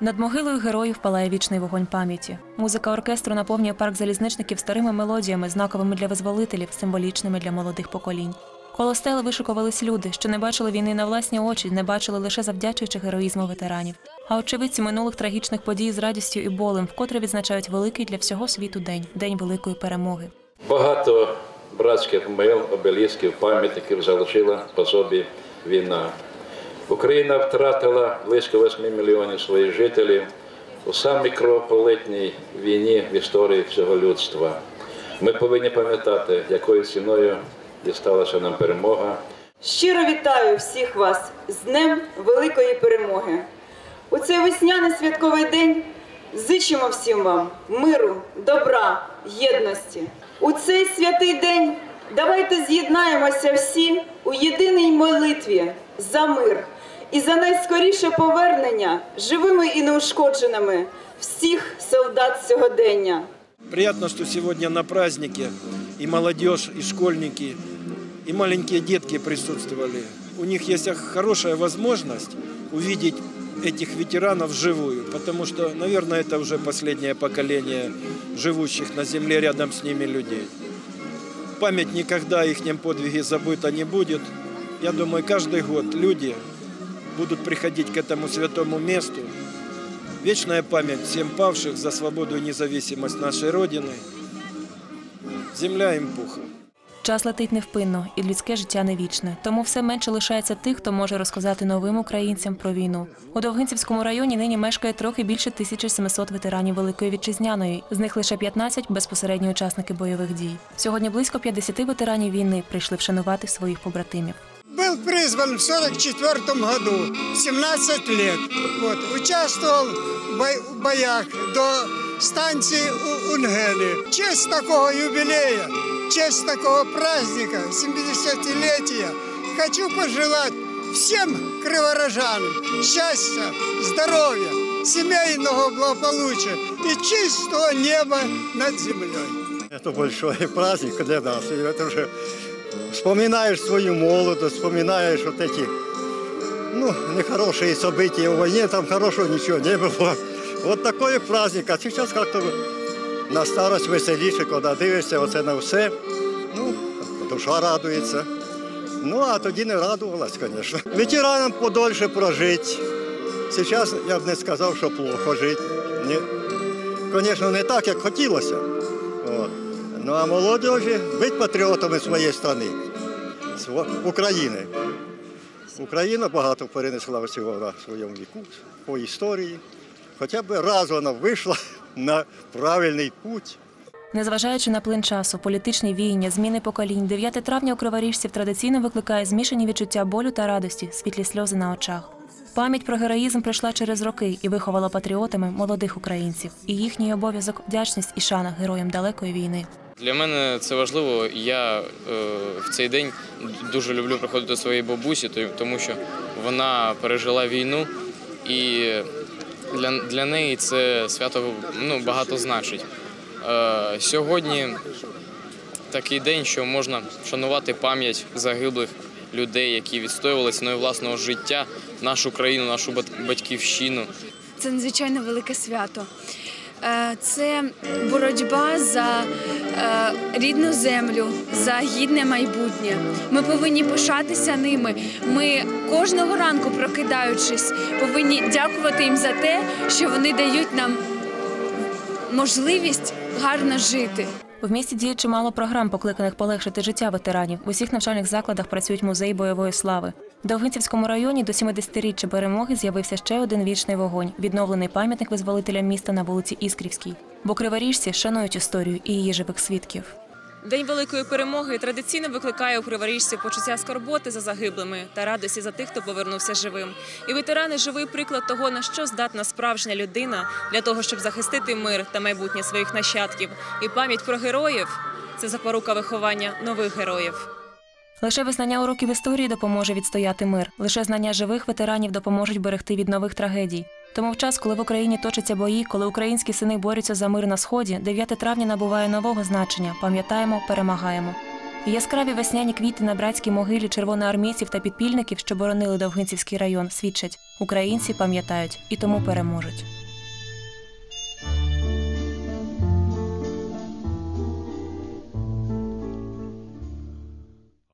Над могилою героїв палає вічний вогонь пам'яті. Музика оркестру наповнює парк залізничників старими мелодіями, знаковими для визволителів, символічними для молодих поколінь. Коло стели вишикувались люди, що не бачили війни на власні очі, не бачили лише завдячуючи героїзму ветеранів. А очевидці минулих трагічних подій з радістю і болем вкотре відзначають великий для всього світу день день великої перемоги. Багато братських мил, обелісків, пам'ятників залишила по собі війна. Україна втратила близько 8 мільйонів своїх жителів у самій кровопролитній війні в історії всього людства. Ми повинні пам'ятати, якою ціною дісталася нам перемога. Щиро вітаю всіх вас з Днем Великої Перемоги. У цей весняний святковий день зичимо всім вам миру, добра, єдності. У цей святий день давайте з'єднаємося всі у єдиній молитві за мир і за найскоріше повернення живими і неушкодженими всіх солдат сьогодення. Приятно, что сегодня на празднике и молодежь, и школьники, и маленькие детки присутствовали. У них есть хорошая возможность увидеть этих ветеранов вживую, потому что, наверное, это уже последнее поколение живущих на земле рядом с ними людей. Память никогда о их подвиге забыта не будет. Я думаю, каждый год люди будут приходить к этому святому месту. Вечная память всем павших за свободу и независимость нашей Родины. Земля им пухом. Час летить невпинно, і людське життя не вічне. Тому все менше лишається тих, хто може розказати новим українцям про війну. У Довгинцівському районі нині мешкає трохи більше 1700 ветеранів Великої вітчизняної. З них лише 15 – безпосередні учасники бойових дій. Сьогодні близько 50 ветеранів війни прийшли вшанувати своїх побратимів. Был призван в 44 году, 17 лет. Вот, участвовал в боях до станции Унгели. Честь такого юбилея, честь такого праздника, 70-летия, хочу пожелать всем криворожанам счастья, здоровья, семейного благополучия и чистого неба над землей. Это большой праздник для нас. И это уже вспоминаешь свою молодость, вспоминаешь вот эти, ну, нехорошие события в войне, там хорошего ничего не было. Вот такой праздник. А сейчас как-то на старость веселіше, коли дивишся оце на все. Ну, душа радується. Ну, а тоді не радувалась, звісно. Ветеранам подольше прожити. Зараз я б не сказав, що плохо жити. Ні. Звісно, не так, як хотілося. От. Ну а молодежі бути патріотами своєї країни, України. Україна багато перенесла всього на своєму віку, по історії. Хоча б раз вона вийшла на правильний путь. Незважаючи на плин часу, політичні віяння, зміни поколінь, 9 травня у криворіжців традиційно викликає змішані відчуття болю та радості, світлі сльози на очах. Пам'ять про героїзм прийшла через роки і виховала патріотами молодих українців. І їхній обов'язок вдячність і шана героям далекої війни. Для мене це важливо. Я е, в цей день дуже люблю приходити до своєї бабусі, то- тому що вона пережила війну, і для, для неї це свято ну, багато значить. Е, сьогодні такий день, що можна вшанувати пам'ять загиблих людей, які відстоювали ціною власного життя нашу країну, нашу бат- батьківщину. Це надзвичайно велике свято. Е, Це боротьба за е, рідну землю, за гідне майбутнє. Ми повинні пишатися ними. Ми кожного ранку, прокидаючись, повинні дякувати їм за те, що вони дають нам можливість гарно жити. В місті діє чимало програм, покликаних полегшити життя ветеранів. У всіх навчальних закладах працюють музеї бойової слави. Довгинцівському районі до 70-річчя перемоги з'явився ще один вічний вогонь відновлений пам'ятник визволителям міста на вулиці Іскрівській. Бо криворіжці шанують історію і її живих свідків. День великої перемоги традиційно викликає у криворіжців почуття скорботи за загиблими та радості за тих, хто повернувся живим. І ветерани живий приклад того, на що здатна справжня людина для того, щоб захистити мир та майбутнє своїх нащадків. І пам'ять про героїв це запорука виховання нових героїв. Лише визнання уроків історії допоможе відстояти мир. Лише знання живих ветеранів допоможуть берегти від нових трагедій. Тому в час, коли в Україні точаться бої, коли українські сини борються за мир на сході, 9 травня набуває нового значення. Пам'ятаємо, перемагаємо. Яскраві весняні квіти на братській могилі червоноармійців та підпільників, що боронили Довгинцівський район, свідчать Українці пам'ятають і тому переможуть.